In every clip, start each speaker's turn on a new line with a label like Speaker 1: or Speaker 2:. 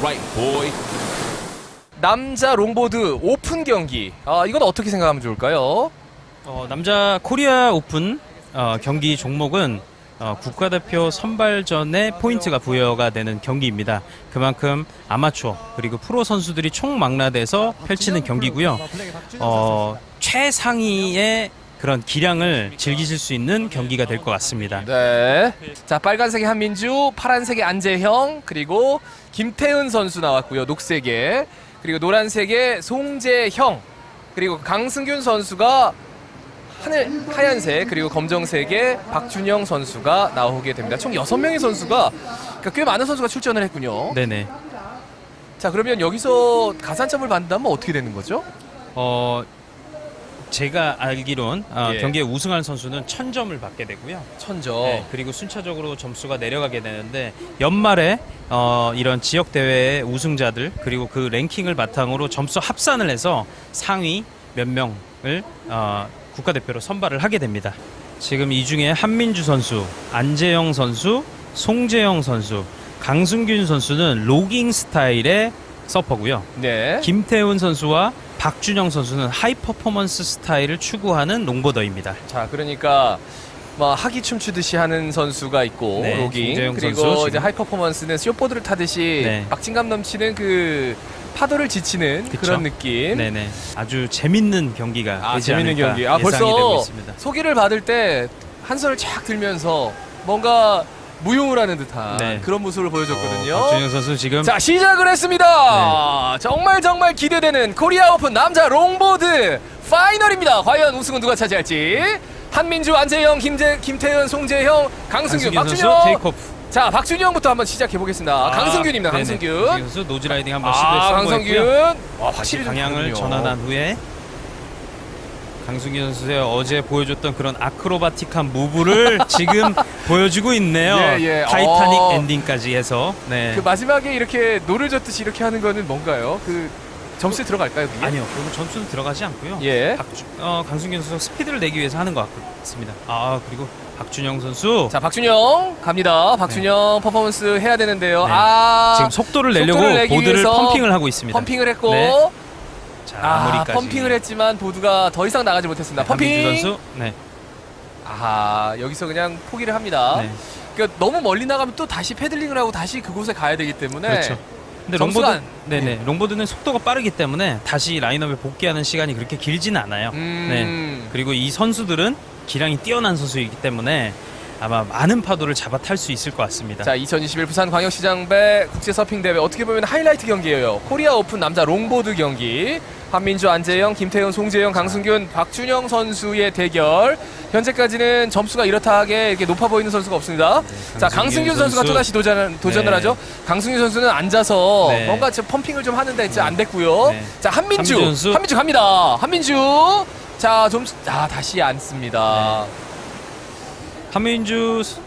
Speaker 1: right, boy.
Speaker 2: 남자 롱보드 오픈 경기. 아, 이건 어떻게 생각하면 좋을까요?
Speaker 3: 어, 남자 코리아 오픈 어, 경기 종목은 어, 국가대표 선발전에 포인트가 부여가 되는 경기입니다. 그만큼 아마추어 그리고 프로 선수들이 총망라돼서 펼치는 경기고요. 어, 최상위의 그런 기량을 즐기실 수 있는 경기가 될 것 같습니다.
Speaker 2: 네. 자, 빨간색의 한민주, 파란색의 안재형, 그리고 김태은 선수 나왔고요. 녹색에. 그리고 노란색의 송재형. 그리고 강승균 선수가 하늘 하얀색 그리고 검정색의 박준영 선수가 나오게 됩니다. 총 6명의 선수가 그러니까 꽤 많은 선수가 출전을 했군요.
Speaker 3: 네네.
Speaker 2: 자, 그러면 여기서 가산점을 받는다면 어떻게 되는 거죠?
Speaker 3: 어, 제가 알기론 어,
Speaker 2: 예.
Speaker 3: 경기에 우승한 선수는 1000점을 받게 되고요.
Speaker 2: 천점.
Speaker 3: 네, 그리고 순차적으로 점수가 내려가게 되는데 연말에 어, 이런 지역 대회의 우승자들 그리고 그 랭킹을 바탕으로 점수 합산을 해서 상위 몇 명을 어, 국가대표로 선발을 하게 됩니다. 지금 이 중에 한민주 선수, 안재영 선수, 송재영 선수, 강승균 선수는 로깅 스타일의 서퍼고요.
Speaker 2: 네.
Speaker 3: 김태훈 선수와 박준영 선수는 하이 퍼포먼스 스타일을 추구하는 롱보더입니다.
Speaker 2: 자, 그러니까 뭐 하기 춤추듯이 하는 선수가 있고
Speaker 3: 네,
Speaker 2: 로깅 그리고
Speaker 3: 선수
Speaker 2: 이제. 하이 퍼포먼스는 쇼보드를 타듯이
Speaker 3: 네.
Speaker 2: 박진감 넘치는 그 파도를 지치는
Speaker 3: 그쵸.
Speaker 2: 그런 느낌.
Speaker 3: 네네. 아주 재밌는 경기가
Speaker 2: 아, 재밌는 경기. 아, 벌써. 소개를 받을 때 한선을 쫙 들면서 뭔가 무용을 하는 듯한
Speaker 3: 네.
Speaker 2: 그런 모습을 보여줬거든요.
Speaker 3: 어, 박준영 선수 지금
Speaker 2: 자 시작을 했습니다.
Speaker 3: 네.
Speaker 2: 정말 정말 기대되는 코리아 오픈 남자 롱보드 파이널입니다. 과연 우승은 누가 차지할지. 한민주, 안재영, 김재, 김태현, 송재형, 강승균,
Speaker 3: 강승균
Speaker 2: 박준영.
Speaker 3: 선수 테이크오프.
Speaker 2: 자 박준영부터 한번 시작해 보겠습니다.
Speaker 3: 아,
Speaker 2: 강승균입니다.
Speaker 3: 네네.
Speaker 2: 강승균.
Speaker 3: 선수 노즈 라이딩 한번
Speaker 2: 아. 와
Speaker 3: 다시
Speaker 2: 확실히 좀
Speaker 3: 방향을
Speaker 2: 다르군요.
Speaker 3: 전환한 후에 강승균 선수의 어제 보여줬던 그런 아크로바틱한 무브를 지금 보여주고 있네요.
Speaker 2: 예, 예.
Speaker 3: 타이타닉
Speaker 2: 어.
Speaker 3: 엔딩까지 해서 네.
Speaker 2: 그 마지막에 이렇게 노를 젓듯이 이렇게 하는 거는 뭔가요? 그 점수에 들어갈까요? 그게?
Speaker 3: 아니요, 그건 점수는 들어가지 않고요.
Speaker 2: 예.
Speaker 3: 박주, 어, 강승균 선수 스피드를 내기 위해서 하는 것 같습니다. 아 그리고 박준영 선수
Speaker 2: 자 박준영 갑니다. 박준영 퍼포먼스 해야 되는데요.
Speaker 3: 네.
Speaker 2: 아
Speaker 3: 지금 속도를 내려고
Speaker 2: 속도를 내기
Speaker 3: 보드를
Speaker 2: 위해서
Speaker 3: 펌핑을 하고 있습니다.
Speaker 2: 펌핑을 했고
Speaker 3: 네. 자,
Speaker 2: 아
Speaker 3: 마무리까지.
Speaker 2: 펌핑을 했지만 보드가 더 이상 나가지 못했습니다.
Speaker 3: 네,
Speaker 2: 펌핑.
Speaker 3: 한민주 선수. 네.
Speaker 2: 아 여기서 그냥 포기를 합니다.
Speaker 3: 네.
Speaker 2: 그러니까 너무 멀리 나가면 또 다시 패들링을 하고 다시 그곳에 가야 되기 때문에
Speaker 3: 그렇죠. 근데
Speaker 2: 점수가
Speaker 3: 롱보드,
Speaker 2: 안-
Speaker 3: 네네, 롱보드는 속도가 빠르기 때문에 다시 라인업에 복귀하는 시간이 그렇게 길지는 않아요.
Speaker 2: 음,
Speaker 3: 그리고 이 선수들은 기량이 뛰어난 선수이기 때문에 아마 많은 파도를 잡아 탈 수 있을 것 같습니다.
Speaker 2: 자 2021 부산 광역시장배 국제 서핑 대회 어떻게 보면 하이라이트 경기예요. 코리아 오픈 남자 롱보드 경기. 한민주, 안재영, 김태훈, 송재영, 강승균, 박준영 선수의 대결. 현재까지는 점수가 이렇다하게 이렇게 높아 보이는 선수가 없습니다. 자 강승균 선수 가 또 다시 도전 도전을
Speaker 3: 네.
Speaker 2: 하죠. 강승균 선수는 앉아서
Speaker 3: 네.
Speaker 2: 뭔가 지금 펌핑을 좀 하는데 이제 안 됐고요.
Speaker 3: 네.
Speaker 2: 자 한민주,
Speaker 3: 한민주 선수.
Speaker 2: 한민주 갑니다. 한민주. 자 좀 아 다시 앉습니다.
Speaker 3: 한민주 스-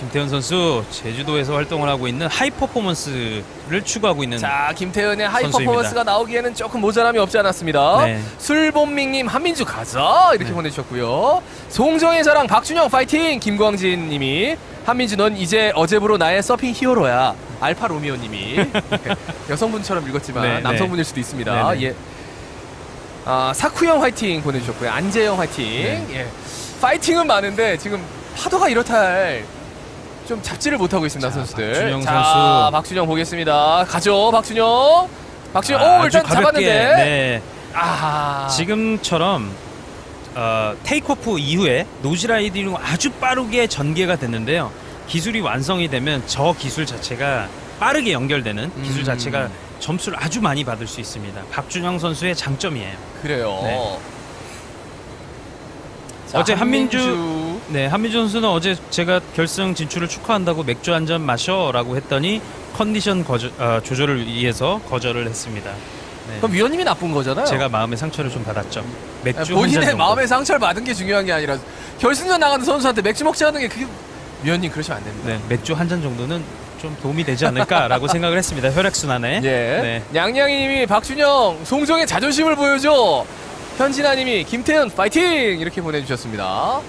Speaker 3: 김태현 선수 제주도에서 활동을 하고 있는 하이 퍼포먼스를 추구하고 있는
Speaker 2: 자 김태현의 하이
Speaker 3: 선수입니다.
Speaker 2: 퍼포먼스가 나오기에는 조금 모자람이 없지 않았습니다.
Speaker 3: 네.
Speaker 2: 술본밍님 한민주 가자 이렇게
Speaker 3: 네.
Speaker 2: 보내주셨고요. 송정의 자랑 박준영 파이팅 김광진님이 한민주 넌 이제 어제부로 나의 서핑 히어로야 알파 로미오님이 여성분처럼 읽었지만
Speaker 3: 네, 네.
Speaker 2: 남성분일 수도 있습니다.
Speaker 3: 네, 네.
Speaker 2: 예. 아 사쿠형 화이팅 보내주셨고요. 안재영 화이팅.
Speaker 3: 네.
Speaker 2: 예. 파이팅은 많은데 지금 파도가 이렇다 할. 좀 잡지를 못하고 있습니다
Speaker 3: 자,
Speaker 2: 선수들.
Speaker 3: 박준영
Speaker 2: 자,
Speaker 3: 선수.
Speaker 2: 박준영 보겠습니다. 가죠, 박준영. 박준영,
Speaker 3: 아,
Speaker 2: 오
Speaker 3: 아주
Speaker 2: 일단 잡았는데.
Speaker 3: 네.
Speaker 2: 아,
Speaker 3: 지금처럼 어, 테이크오프 이후에 노즈라이딩으로 아주 빠르게 전개가 됐는데요. 기술이 완성이 되면 저 기술 자체가 빠르게 연결되는 기술
Speaker 2: 음.
Speaker 3: 자체가 점수를 아주 많이 받을 수 있습니다. 박준영 선수의 장점이에요.
Speaker 2: 그래요.
Speaker 3: 네.
Speaker 2: 자,
Speaker 3: 어제 한민주-
Speaker 2: 한민주.
Speaker 3: 네, 한민주 선수는 어제 제가 결승 진출을 축하한다고 맥주 한 잔 마셔라고 했더니 컨디션 거저, 어, 조절을 위해서 거절을 했습니다. 네.
Speaker 2: 그럼 위원님이 나쁜 거잖아요.
Speaker 3: 제가 마음의 상처를 좀 받았죠. 맥주 한잔
Speaker 2: 본인의
Speaker 3: 정도.
Speaker 2: 마음의 상처를 받은 게 중요한 게 아니라 결승전 나가는 선수한테 맥주 먹지 않는 게 그게 위원님 그러시면 안 됩니다.
Speaker 3: 네, 맥주 한 잔 정도는 좀 도움이 되지 않을까라고 생각을 했습니다. 혈액 순환에.
Speaker 2: 예.
Speaker 3: 네.
Speaker 2: 냥냥이님이 박준영, 송정의 자존심을 보여줘. 현진아님이 김태현 파이팅 이렇게 보내주셨습니다.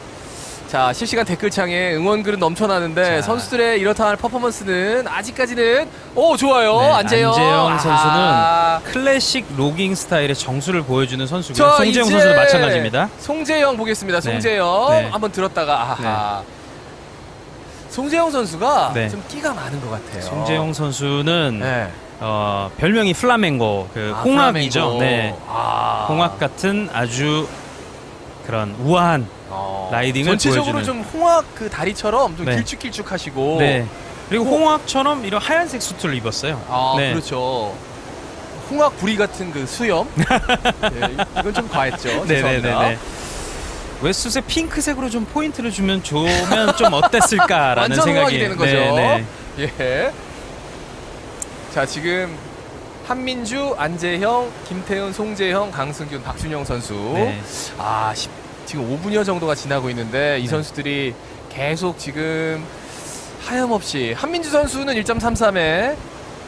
Speaker 2: 자 실시간 댓글창에 응원글은 넘쳐나는데
Speaker 3: 자.
Speaker 2: 선수들의 이렇다 할 퍼포먼스는 아직까지는 오 좋아요
Speaker 3: 네,
Speaker 2: 안재영
Speaker 3: 안재영 선수는
Speaker 2: 아하.
Speaker 3: 클래식 로깅 스타일의 정수를 보여주는 선수고요.
Speaker 2: 자,
Speaker 3: 송재영
Speaker 2: 이제
Speaker 3: 선수도 마찬가지입니다.
Speaker 2: 송재영 보겠습니다.
Speaker 3: 네.
Speaker 2: 송재영
Speaker 3: 네.
Speaker 2: 한번 들었다가 아하. 송재영 선수가
Speaker 3: 네.
Speaker 2: 좀 끼가 많은 것 같아요.
Speaker 3: 송재영 선수는
Speaker 2: 네.
Speaker 3: 어, 별명이 플라멩고, 그
Speaker 2: 아,
Speaker 3: 홍학이죠.
Speaker 2: 플라멩고.
Speaker 3: 네.
Speaker 2: 아.
Speaker 3: 홍학 같은 아주 그런 우아한
Speaker 2: 어.
Speaker 3: 라이딩을
Speaker 2: 전체적으로
Speaker 3: 보여주는.
Speaker 2: 좀 홍학 그 다리처럼 좀
Speaker 3: 네.
Speaker 2: 길쭉길쭉하시고.
Speaker 3: 네. 그리고 홍학처럼 이런 하얀색 수트를 입었어요.
Speaker 2: 아
Speaker 3: 네.
Speaker 2: 그렇죠. 홍학 부리 같은 그 수염. 네, 이건 좀 과했죠. 죄송합니다.
Speaker 3: 네네네네. 왜 숱에 핑크색으로 좀 포인트를 주면 좋으면 좀 어땠을까라는
Speaker 2: 완전
Speaker 3: 생각이
Speaker 2: 홍학이 되는 거죠.
Speaker 3: 네, 네.
Speaker 2: 예. 자 지금 한민주, 안재형, 김태훈, 송재형, 강승균, 박준영 선수.
Speaker 3: 네.
Speaker 2: 아 십- 지금 5분여 정도가 지나고 있는데 이
Speaker 3: 네.
Speaker 2: 선수들이 계속 지금 하염없이 한민주 선수는 1.33에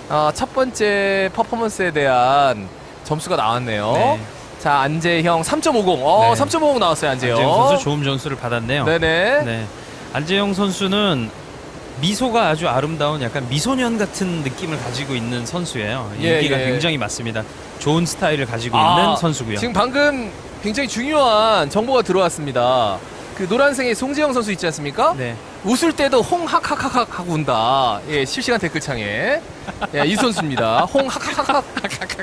Speaker 2: 어, 첫 번째 퍼포먼스에 대한 점수가 나왔네요.
Speaker 3: 네.
Speaker 2: 자 안재형 3.50. 어
Speaker 3: 네.
Speaker 2: 3.50 나왔어요 안재형.
Speaker 3: 안재영 선수 좋은 점수를 받았네요.
Speaker 2: 네네.
Speaker 3: 네. 안재영 선수는 미소가 아주 아름다운 약간 미소년 같은 느낌을 가지고 있는 선수예요.
Speaker 2: 예,
Speaker 3: 인기가
Speaker 2: 예.
Speaker 3: 굉장히 많습니다. 좋은 스타일을 가지고
Speaker 2: 아,
Speaker 3: 있는 선수고요.
Speaker 2: 지금 방금 굉장히 중요한 정보가 들어왔습니다. 그 노란색의 송재영 선수 있지 않습니까?
Speaker 3: 네.
Speaker 2: 웃을 때도 홍학학학학 하고 운다. 예, 실시간 댓글창에. 예, 이 선수입니다. 홍학학학학.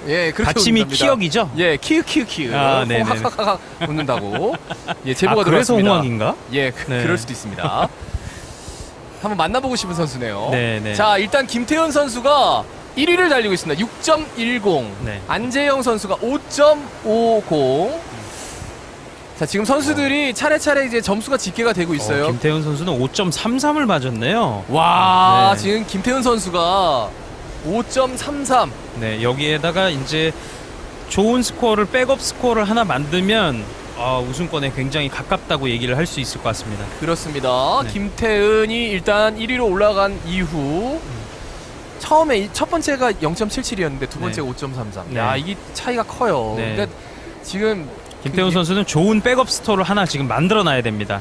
Speaker 2: 예, 그렇게
Speaker 3: 받침이. 키역이죠?
Speaker 2: 예, 키읔 키읔 키읔.
Speaker 3: 아, 네네네.
Speaker 2: 홍학학학학 웃는다고. 예, 제보가
Speaker 3: 아, 그래서
Speaker 2: 들어왔습니다.
Speaker 3: 홍학인가?
Speaker 2: 예, 그,
Speaker 3: 네.
Speaker 2: 그럴 수도 있습니다. 한번 만나보고 싶은 선수네요.
Speaker 3: 네네.
Speaker 2: 자, 일단 김태현 선수가 1위를 달리고 있습니다. 6.10.
Speaker 3: 네.
Speaker 2: 안재영 선수가 5.50. 자, 지금 선수들이 차례차례 이제 점수가 집계가 되고 있어요.
Speaker 3: 어, 김태훈 선수는 5.33을 맞았네요.
Speaker 2: 와,
Speaker 3: 네.
Speaker 2: 지금 김태훈 선수가 5.33.
Speaker 3: 네, 여기에다가 이제 좋은 스코어를 백업 스코어를 하나 만들면 아, 우승권에 굉장히 가깝다고 얘기를 할 수 있을 것 같습니다.
Speaker 2: 그렇습니다.
Speaker 3: 네.
Speaker 2: 김태은이 일단 1위로 올라간 이후 처음에 이- 첫 번째가 0.77이었는데 두 번째 가 5.33.
Speaker 3: 네.
Speaker 2: 야, 이게 차이가 커요.
Speaker 3: 네.
Speaker 2: 그러니까 지금
Speaker 3: 김태훈
Speaker 2: 그-
Speaker 3: 선수는 좋은 백업 스토어를 하나 지금 만들어 놔야 됩니다.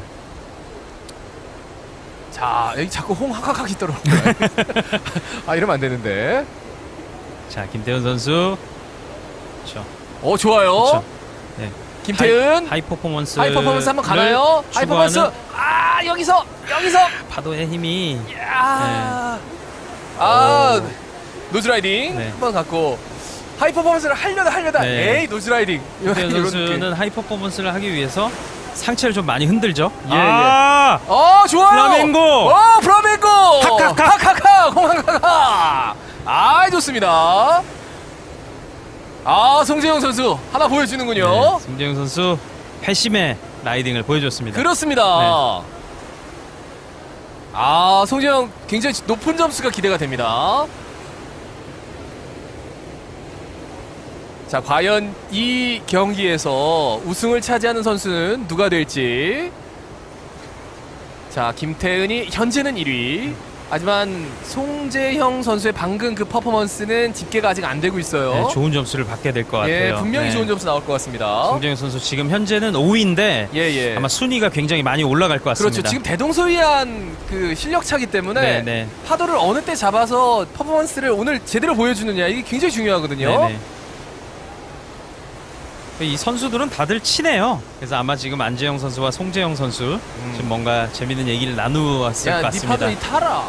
Speaker 2: 자, 여기 자꾸 홍학학학이 떨어져요. 아, 이러면 안 되는데.
Speaker 3: 자, 김태훈 선수. 그렇죠.
Speaker 2: 어, 좋아요.
Speaker 3: 그렇죠. 네.
Speaker 2: 김태은
Speaker 3: 하이 퍼포먼스
Speaker 2: 하이 퍼포먼스 한번 가나요? 하이 퍼포먼스. 아, 여기서 여기서
Speaker 3: 파도의 힘이
Speaker 2: 야. 아,
Speaker 3: 오.
Speaker 2: 노즈라이딩
Speaker 3: 네.
Speaker 2: 한번 갖고 하이 퍼포먼스를 하려다 하려다
Speaker 3: 네.
Speaker 2: 에이 노즈라이딩 이런
Speaker 3: 선수는. 하이 퍼포먼스를 하기 위해서 상체를 좀 많이 흔들죠.
Speaker 2: 예,
Speaker 3: 아!
Speaker 2: 어 좋아요
Speaker 3: 플라멩고!
Speaker 2: 어 플라멩고
Speaker 3: 칵칵칵!
Speaker 2: 칵칵칵 홍항카카 아 좋습니다 아 송재영 선수 하나 보여주는군요
Speaker 3: 네, 송재영 선수 패심의 라이딩을 보여줬습니다.
Speaker 2: 그렇습니다
Speaker 3: 네.
Speaker 2: 아 송재영 굉장히 높은 점수가 기대가 됩니다 자 과연 이 경기에서 우승을 차지하는 선수는 누가 될지 자 김태은이 현재는 1위 하지만 송재형 선수의 방금 그 퍼포먼스는 집계가 아직 안 되고 있어요
Speaker 3: 네, 좋은 점수를 받게
Speaker 2: 될것예
Speaker 3: 같아요.
Speaker 2: 분명히
Speaker 3: 네.
Speaker 2: 좋은 점수 나올 것 같습니다
Speaker 3: 송재영 선수 지금 현재는 5위인데
Speaker 2: 예 예
Speaker 3: 아마 순위가 굉장히 많이 올라갈 것 같습니다.
Speaker 2: 그렇죠. 지금 대동소이한 그 실력 차기 때문에
Speaker 3: 네, 네.
Speaker 2: 파도를 어느 때 잡아서 퍼포먼스를 오늘 제대로 보여주느냐 이게 굉장히 중요하거든요.
Speaker 3: 네 네. 이 선수들은 다들 친해요. 그래서 아마 지금 안재영 선수와 송재영 선수 지금 뭔가 재밌는 얘기를 나누었을 것
Speaker 2: 니
Speaker 3: 같습니다.
Speaker 2: 파도 이 타라.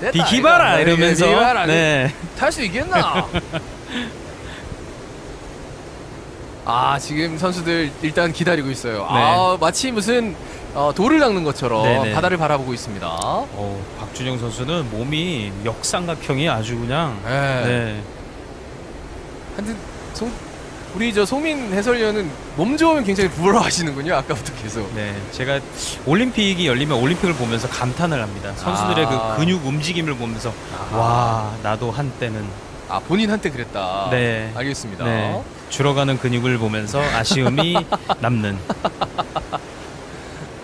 Speaker 2: 내
Speaker 3: 비키바라. 이러면서
Speaker 2: 비키바라.
Speaker 3: 네.
Speaker 2: 탈 수 있겠나? 아 지금 선수들 일단 기다리고 있어요. 아 마치 무슨 어, 돌을 닦는 것처럼
Speaker 3: 네네.
Speaker 2: 바다를 바라보고 있습니다.
Speaker 3: 어, 박준영 선수는 몸이 역삼각형이 아주 그냥
Speaker 2: 네.
Speaker 3: 네.
Speaker 2: 하여튼 송, 우리 저 송민 해설위원은 몸 좋으면 굉장히 부러워하시는군요. 아까부터 계속.
Speaker 3: 네, 제가 올림픽이 열리면 올림픽을 보면서 감탄을 합니다. 선수들의
Speaker 2: 아.
Speaker 3: 그 근육 움직임을 보면서
Speaker 2: 아하.
Speaker 3: 와 나도 한때는
Speaker 2: 아 본인 한때 그랬다.
Speaker 3: 네.
Speaker 2: 알겠습니다.
Speaker 3: 네, 줄어가는 근육을 보면서 아쉬움이 남는.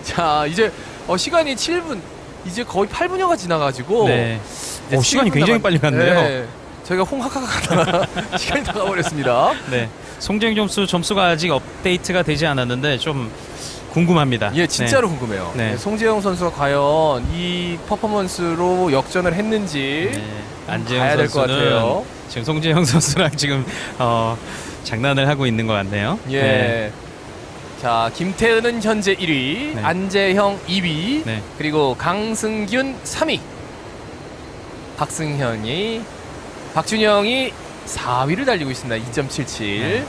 Speaker 2: 자 이제 어, 시간이 7분 이제 거의 8분여가 지나가지고
Speaker 3: 네.
Speaker 2: 이제
Speaker 3: 오, 시간이
Speaker 2: 7분
Speaker 3: 굉장히
Speaker 2: 남았-
Speaker 3: 빨리 갔네요.
Speaker 2: 네. 저희가 홍학학 하다가 시간이 다 가버렸습니다.
Speaker 3: 네. 송재영 점수 점수가 아직 업데이트가 되지 않았는데 좀 궁금합니다.
Speaker 2: 예, 진짜로 궁금해요.
Speaker 3: 네.
Speaker 2: 네, 송재영 선수가 과연 이 퍼포먼스로 역전을 했는지
Speaker 3: 네. 네.
Speaker 2: 봐야
Speaker 3: 안재영
Speaker 2: 될것
Speaker 3: 선수는
Speaker 2: 같아요.
Speaker 3: 지금 송재영 선수랑 지금 어, 장난을 하고 있는 것 같네요.
Speaker 2: 예.
Speaker 3: 네.
Speaker 2: 자, 김태은은 현재 1위,
Speaker 3: 네.
Speaker 2: 안재형 2위,
Speaker 3: 네.
Speaker 2: 그리고 강승균 3위, 박승현이, 박준영이 4위를 달리고 있습니다. 2.77.
Speaker 3: 네.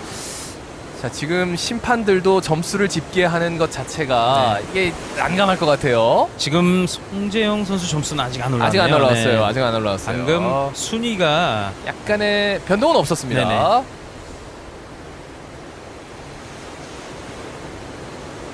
Speaker 2: 자, 지금 심판들도 점수를 집계하는 것 자체가 이게 난감할 것 같아요.
Speaker 3: 지금 송재영 선수 점수는 아직 안 올라왔네요.
Speaker 2: 아직 안 올라왔어요.
Speaker 3: 네.
Speaker 2: 아직 안 올라왔어요.
Speaker 3: 방금 순위가
Speaker 2: 약간의 변동은 없었습니다.
Speaker 3: 네네.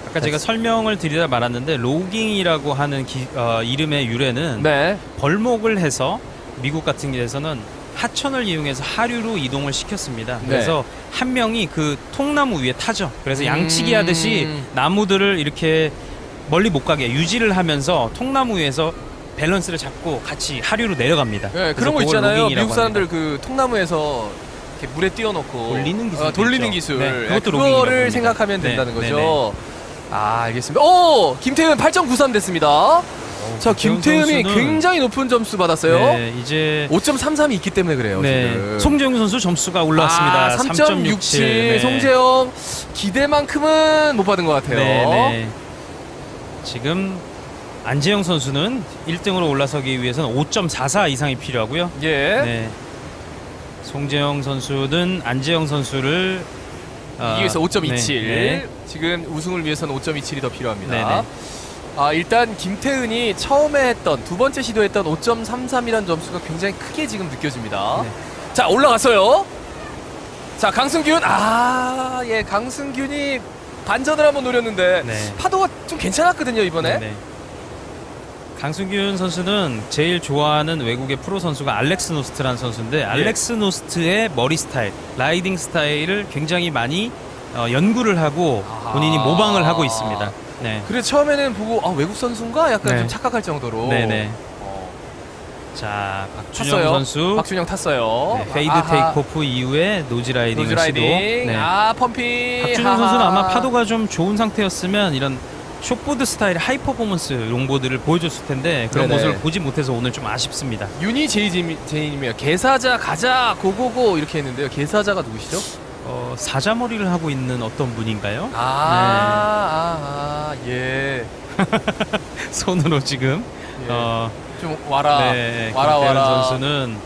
Speaker 3: 아까 제가 설명을 드리다 말았는데 로깅이라고 하는 기- 어, 이름의 유래는
Speaker 2: 네.
Speaker 3: 벌목을 해서 미국 같은 데서는 하천을 이용해서 하류로 이동을 시켰습니다.
Speaker 2: 네.
Speaker 3: 그래서 한 명이 그 통나무 위에 타죠. 그래서
Speaker 2: 음.
Speaker 3: 양치기 하듯이 나무들을 이렇게 멀리 못 가게 유지를 하면서 통나무 위에서 밸런스를 잡고 같이 하류로 내려갑니다.
Speaker 2: 네,
Speaker 3: 그래서
Speaker 2: 그런 거
Speaker 3: 그걸
Speaker 2: 있잖아요.
Speaker 3: 로깅이라고
Speaker 2: 미국 사람들
Speaker 3: 합니다.
Speaker 2: 그 통나무에서 이렇게 물에 띄워놓고
Speaker 3: 돌리는 기술도
Speaker 2: 어, 돌리는
Speaker 3: 있죠.
Speaker 2: 기술.
Speaker 3: 네, 그것도
Speaker 2: 그거를
Speaker 3: 로깅이라고 합니다.
Speaker 2: 생각하면
Speaker 3: 네,
Speaker 2: 된다는
Speaker 3: 네,
Speaker 2: 거죠. 아, 알겠습니다. 오, 김태훈 8.93 됐습니다. 자,
Speaker 3: 김태훈
Speaker 2: 김태훈이
Speaker 3: 선수는-
Speaker 2: 굉장히 높은 점수 받았어요.
Speaker 3: 네, 이제
Speaker 2: 5.33이 있기 때문에 그래요.
Speaker 3: 네,
Speaker 2: 지금.
Speaker 3: 송재영 선수 점수가 올라왔습니다.
Speaker 2: 아, 3.67.
Speaker 3: 네.
Speaker 2: 송재영 기대만큼은 못 받은 것 같아요.
Speaker 3: 네, 네. 지금 안재영 선수는 1등으로 올라서기 위해서는 5.44 이상이 필요하고요.
Speaker 2: 예.
Speaker 3: 네. 송재영 선수는 안재영 선수를 아,
Speaker 2: 이기 위해서 5.27.
Speaker 3: 네,
Speaker 2: 지금 우승을 위해서는 5.27이 더 필요합니다.
Speaker 3: 네, 네.
Speaker 2: 아, 일단 김태은이 처음에 했던 두 번째 시도했던 5.33이라는 점수가 굉장히 크게 지금 느껴집니다.
Speaker 3: 네.
Speaker 2: 자, 올라갔어요. 자, 강승균. 아, 예, 강승균이 반전을 한번 노렸는데
Speaker 3: 네.
Speaker 2: 파도가 좀 괜찮았거든요, 이번에.
Speaker 3: 네, 네. 강승균 선수는 제일 좋아하는 외국의 프로 선수가 알렉스 노스트라는 선수인데 알렉스 노스트의 머리 스타일, 라이딩 스타일을 굉장히 많이 어, 연구를 하고 본인이
Speaker 2: 아.
Speaker 3: 모방을 하고 있습니다. 네.
Speaker 2: 그래서 처음에는 보고 아, 외국 선수인가 약간
Speaker 3: 네.
Speaker 2: 좀 착각할 정도로.
Speaker 3: 네네.
Speaker 2: 어,
Speaker 3: 자, 박준영
Speaker 2: 탔어요.
Speaker 3: 선수
Speaker 2: 박준영 탔어요.
Speaker 3: 네, 페이드
Speaker 2: 아하.
Speaker 3: 테이크오프 이후에 노즈 라이딩을
Speaker 2: 노즈 라이딩.
Speaker 3: 시도. 네.
Speaker 2: 아, 펌핑.
Speaker 3: 박준영
Speaker 2: 하하.
Speaker 3: 선수는 아마 파도가 좀 좋은 상태였으면 이런 숏보드 스타일의 하이 퍼포먼스 롱보드를 보여줬을 텐데 그런
Speaker 2: 네네.
Speaker 3: 모습을 보지 못해서 오늘 좀 아쉽습니다.
Speaker 2: 윤희 제이님이요. 개사자 가자 고고고 이렇게 했는데요. 개사자가 누구시죠?
Speaker 3: 어, 사자머리를 하고 있는 어떤 분인가요?
Speaker 2: 아, 아, 아, 예.
Speaker 3: 손으로 지금
Speaker 2: 예.
Speaker 3: 어,
Speaker 2: 좀 와라.
Speaker 3: 네,
Speaker 2: 와라 와라.
Speaker 3: 선수는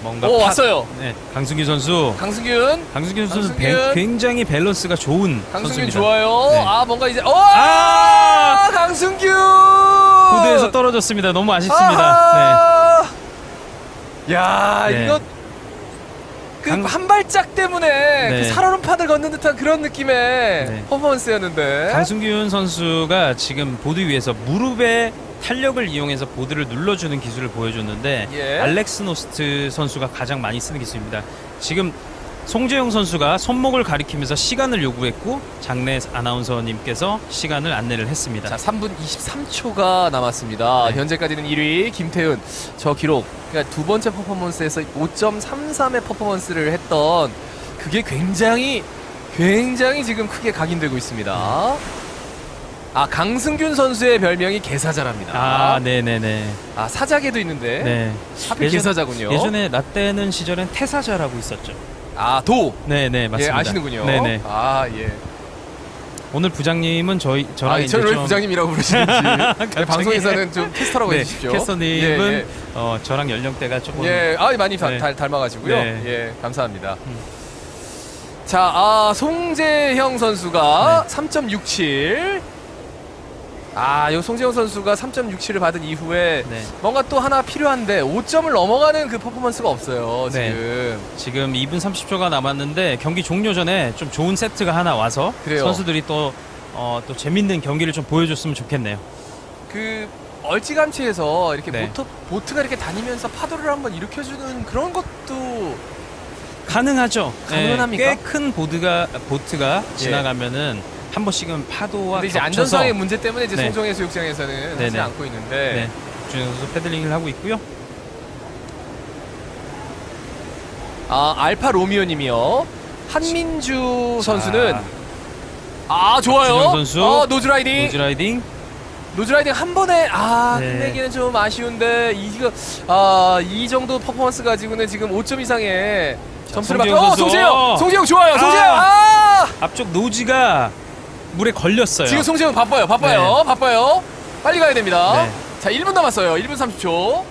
Speaker 3: 뭔가
Speaker 2: 오
Speaker 3: 파-
Speaker 2: 왔어요.
Speaker 3: 네, 강승규 선수.
Speaker 2: 강승균.
Speaker 3: 강승규 선수는
Speaker 2: 강승규.
Speaker 3: 배- 굉장히 밸런스가 좋은
Speaker 2: 강승균
Speaker 3: 선수입니다.
Speaker 2: 좋아요.
Speaker 3: 네.
Speaker 2: 아 뭔가 이제 어
Speaker 3: 아!
Speaker 2: 강승균
Speaker 3: 고대에서 떨어졌습니다. 너무 아쉽습니다.
Speaker 2: 아하! 야
Speaker 3: 네.
Speaker 2: 이거 그
Speaker 3: 강-
Speaker 2: 한 발짝 때문에
Speaker 3: 네.
Speaker 2: 그 살얼음판을 걷는 듯한 그런 느낌의
Speaker 3: 네.
Speaker 2: 퍼포먼스였는데.
Speaker 3: 강승균 선수가 지금 보드 위에서 무릎의 탄력을 이용해서 보드를 눌러주는 기술을 보여줬는데
Speaker 2: 예.
Speaker 3: 알렉스 노스트 선수가 가장 많이 쓰는 기술입니다. 지금 송재영 선수가 손목을 가리키면서 시간을 요구했고 장내 아나운서님께서 시간을 안내를 했습니다.
Speaker 2: 자, 3분 23초가 남았습니다.
Speaker 3: 네.
Speaker 2: 현재까지는 1위 김태훈. 저 기록. 그러니까 두 번째 퍼포먼스에서 5.33의 퍼포먼스를 했던 그게 굉장히 굉장히 지금 크게 각인되고 있습니다. 아, 강승균 선수의 별명이 개사자랍니다.
Speaker 3: 아, 네네네.
Speaker 2: 아, 사자개도 있는데
Speaker 3: 네.
Speaker 2: 하필
Speaker 3: 예전-
Speaker 2: 개사자군요.
Speaker 3: 예전에 라떼는 시절엔 태사자라고 있었죠.
Speaker 2: 아, 도.
Speaker 3: 네네
Speaker 2: 예,
Speaker 3: 맞습니다.
Speaker 2: 아시는군요.
Speaker 3: 네 네.
Speaker 2: 아, 예.
Speaker 3: 오늘 부장님은 저희 저랑
Speaker 2: 아,
Speaker 3: 이제
Speaker 2: 저를 왜
Speaker 3: 좀
Speaker 2: 부장님이라고 부르시는지 네, 방송에서는 좀 캐스터라고
Speaker 3: 네,
Speaker 2: 해주십시오.
Speaker 3: 캐스터님은
Speaker 2: 예, 예.
Speaker 3: 어, 저랑 연령대가 조금
Speaker 2: 예, 아 많이 다-
Speaker 3: 네.
Speaker 2: 닮- 닮아가지고요.
Speaker 3: 네.
Speaker 2: 예, 감사합니다.
Speaker 3: 음.
Speaker 2: 자, 아, 송재형 선수가
Speaker 3: 네.
Speaker 2: 3.67. 아, 이 송재형 선수가 3.67을 받은 이후에
Speaker 3: 네.
Speaker 2: 뭔가 또 하나 필요한데 5점을 넘어가는 그 퍼포먼스가 없어요.
Speaker 3: 네.
Speaker 2: 지금.
Speaker 3: 지금 2분 30초가 남았는데 경기 종료 전에 좀 좋은 세트가 하나 와서
Speaker 2: 그래요.
Speaker 3: 선수들이 또, 어, 또 재밌는 경기를 좀 보여줬으면 좋겠네요.
Speaker 2: 그 얼찌감치해서 이렇게
Speaker 3: 네.
Speaker 2: 보트, 보트가 이렇게 다니면서 파도를 한번 일으켜주는 그런 것도
Speaker 3: 가능하죠.
Speaker 2: 가능합니까?
Speaker 3: 꽤 큰 보드가 보트가 지나가면은 한 번씩은 파도와
Speaker 2: 근데 이제
Speaker 3: 겹쳐서
Speaker 2: 안전상의 문제 때문에 이제
Speaker 3: 네.
Speaker 2: 송정 해 수욕장에서는 하지
Speaker 3: 네네.
Speaker 2: 않고 있는데
Speaker 3: 네. 준영 선수 패들링을 하고 있고요.
Speaker 2: 아 알파 로미오님이요 한민주 선수는 아 좋아요.
Speaker 3: 선수.
Speaker 2: 어, 노즈라이딩.
Speaker 3: 노즈라이딩.
Speaker 2: 노즈라이딩 한 번에 아
Speaker 3: 네.
Speaker 2: 끝내기는 좀 아쉬운데 이거 아이 정도 퍼포먼스 가지고는 지금 5점 이상의 점수를 받고 어
Speaker 3: 선수.
Speaker 2: 송재영
Speaker 3: 어.
Speaker 2: 송재영 좋아요 송재영
Speaker 3: 아.
Speaker 2: 아,
Speaker 3: 앞쪽 노지가 물에 걸렸어요.
Speaker 2: 지금 송재영 바빠요 바빠요 바빠요 빨리 가야 됩니다
Speaker 3: 네.
Speaker 2: 자 1분 남았어요 1분 30초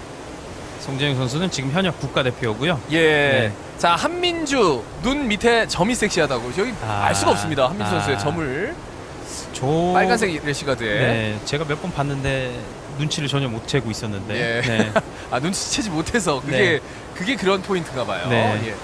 Speaker 3: 송재영 선수는 지금 현역 국가대표고요.
Speaker 2: 예.
Speaker 3: 네.
Speaker 2: 자 한민주 눈 밑에 점이 섹시하다고 저기
Speaker 3: 아.
Speaker 2: 알 수가 없습니다 한민주
Speaker 3: 아.
Speaker 2: 선수의 점을
Speaker 3: 저
Speaker 2: 빨간색 레시가드에
Speaker 3: 네, 제가 몇 번 봤는데 눈치를 전혀 못 채고 있었는데.
Speaker 2: 예.
Speaker 3: 네.
Speaker 2: 아 눈치채지 못해서 그게
Speaker 3: 네.
Speaker 2: 그게 그런 포인트인가 봐요.
Speaker 3: 네.
Speaker 2: 예.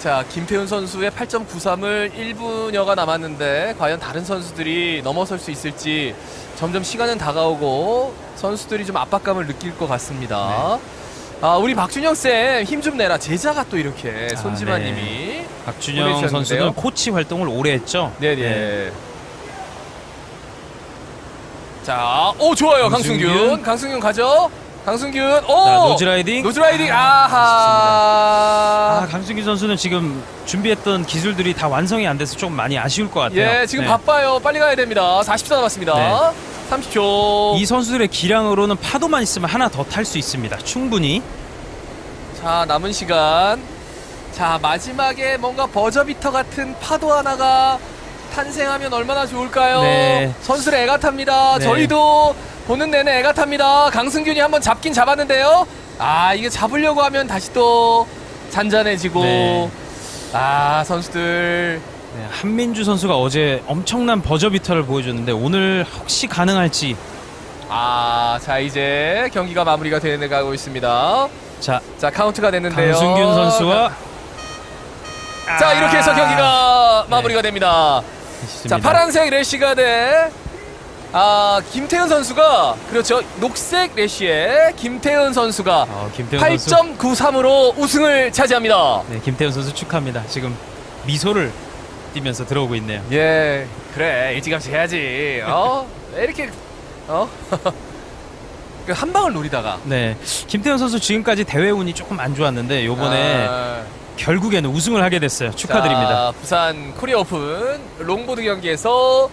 Speaker 2: 자 김태훈 선수의 8.93을 1분여가 남았는데 과연 다른 선수들이 넘어설 수 있을지 점점 시간은 다가오고 선수들이 좀 압박감을 느낄 것 같습니다. 아 우리 박준영 쌤 힘 좀 내라 제자가 또 이렇게
Speaker 3: 아,
Speaker 2: 손지만님이
Speaker 3: 박준영
Speaker 2: 보내주셨는데요.
Speaker 3: 선수는 코치 활동을 오래 했죠.
Speaker 2: 네 네. 자, 오 좋아요 강승균.
Speaker 3: 강승균.
Speaker 2: 강승균 가죠. 강승균. 오
Speaker 3: 자, 노즈라이딩.
Speaker 2: 노즈라이딩.
Speaker 3: 아,
Speaker 2: 아하.
Speaker 3: 아, 강승기 선수는 지금 준비했던 기술들이 다 완성이 안 돼서 좀 많이 아쉬울 것 같아요.
Speaker 2: 예, 지금
Speaker 3: 네.
Speaker 2: 바빠요. 빨리 가야 됩니다. 40초 남았습니다.
Speaker 3: 네.
Speaker 2: 30초.
Speaker 3: 이 선수들의 기량으로는 파도만 있으면 하나 더 탈 수 있습니다. 충분히.
Speaker 2: 자, 남은 시간. 자, 마지막에 뭔가 버저비터 같은 파도 하나가 탄생하면 얼마나 좋을까요?
Speaker 3: 네.
Speaker 2: 선수들 애가 탑니다.
Speaker 3: 네.
Speaker 2: 저희도 보는 내내 애가 탑니다. 강승균이 한번 잡긴 잡았는데요. 아, 이게 잡으려고 하면 다시 또 잔잔해지고.
Speaker 3: 네.
Speaker 2: 아, 선수들.
Speaker 3: 네, 한민주 선수가 어제 엄청난 버저비터를 보여줬는데 오늘 혹시 가능할지.
Speaker 2: 아, 자, 이제 경기가 마무리가 되어 가고 있습니다.
Speaker 3: 자,
Speaker 2: 자, 카운트가 됐는데요.
Speaker 3: 강승균 선수와
Speaker 2: 자, 이렇게 해서
Speaker 3: 아,
Speaker 2: 경기가
Speaker 3: 네.
Speaker 2: 마무리가 됩니다.
Speaker 3: 있습니다.
Speaker 2: 자 파란색 래쉬가 돼. 아 김태현 선수가 그렇죠 녹색 래쉬에 김태현 선수가
Speaker 3: 어, 김태현 선수.
Speaker 2: 8.93으로 우승을 차지합니다.
Speaker 3: 네, 김태현 선수 축하합니다. 지금 미소를 띠면서 들어오고 있네요.
Speaker 2: 예 그래 일찌감치 해야지. 어 왜 이렇게 어. 그한 방을 노리다가
Speaker 3: 네, 김태현 선수 지금까지 대회 운이 조금 안 좋았는데 요번에
Speaker 2: 아,
Speaker 3: 결국에는 우승을 하게 됐어요. 축하드립니다.
Speaker 2: 자, 부산 코리아 오픈 롱보드 경기에서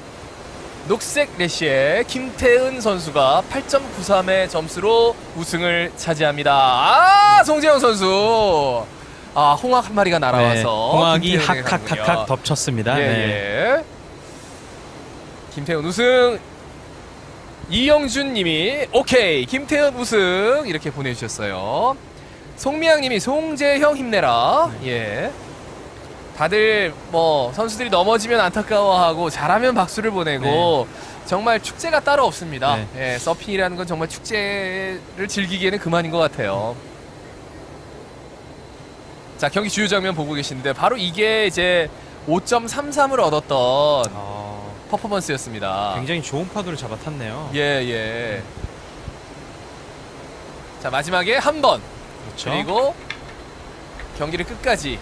Speaker 2: 녹색 래쉬의 김태은 선수가 8.93의 점수로 우승을 차지합니다. 아, 송재영 선수. 아, 홍학 한 마리가 날아와서
Speaker 3: 네, 홍학이
Speaker 2: 김태훈에게
Speaker 3: 학학학학. 덮쳤습니다.
Speaker 2: 예,
Speaker 3: 네.
Speaker 2: 예. 김태훈 우승. 이영준 님이 오케이 김태현 우승 이렇게 보내주셨어요. 송미양 님이 송재형 힘내라. 예. 다들 뭐 선수들이 넘어지면 안타까워하고 잘하면 박수를 보내고 정말 축제가 따로 없습니다.
Speaker 3: 네.
Speaker 2: 예, 서핑이라는 건 정말 축제를 즐기기에는 그만인 것 같아요. 자 경기 주요 장면 보고 계신데 바로 이게 이제 5.33을 얻었던
Speaker 3: 어,
Speaker 2: 퍼포먼스였습니다.
Speaker 3: 굉장히 좋은 파도를 잡아탔네요.
Speaker 2: 예, 예. 자, 마지막에 한 번.
Speaker 3: 그렇죠.
Speaker 2: 그리고 경기를 끝까지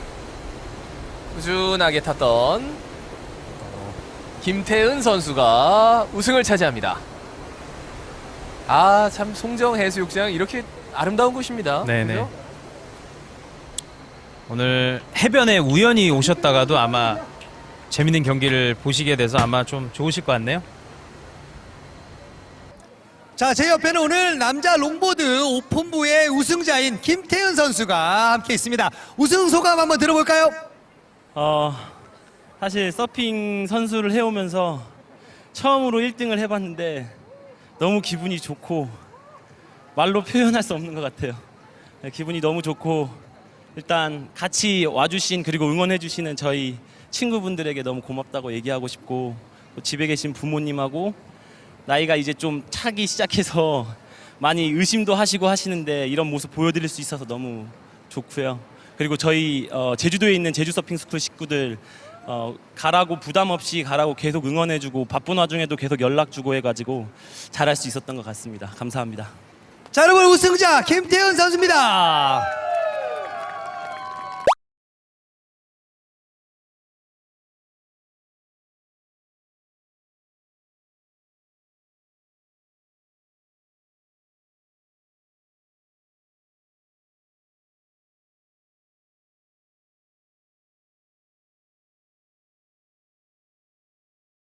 Speaker 2: 꾸준하게 탔던 어, 김태은 선수가 우승을 차지합니다. 아, 참 송정 해수욕장 이렇게 아름다운 곳입니다.
Speaker 3: 네네.
Speaker 2: 그죠?
Speaker 3: 오늘 해변에 우연히 오셨다가도 아마 재밌는 경기를 보시게 돼서 아마 좀 좋으실 것 같네요.
Speaker 1: 자, 제 옆에는 오늘 남자 롱보드 오픈부의 우승자인 김태은 선수가 함께 있습니다. 우승 소감 한번 들어볼까요?
Speaker 4: 어, 사실 서핑 선수를 해오면서 처음으로 1등을 해봤는데 너무 기분이 좋고 말로 표현할 수 없는 것 같아요. 네, 기분이 너무 좋고 일단 같이 와주신 그리고 응원해주시는 저희 친구분들에게 너무 고맙다고 얘기하고 싶고 또 집에 계신 부모님하고 나이가 이제 좀 차기 시작해서 많이 의심도 하시고 하시는데 이런 모습 보여드릴 수 있어서 너무 좋고요. 그리고 저희 어, 제주도에 있는 제주 서핑 스쿨 식구들 어, 가라고 부담 없이 가라고 계속 응원해주고 바쁜 와중에도 계속 연락 주고 해가지고 잘할 수 있었던 것 같습니다. 감사합니다.
Speaker 1: 자, 여러분 우승자 김태은 선수입니다.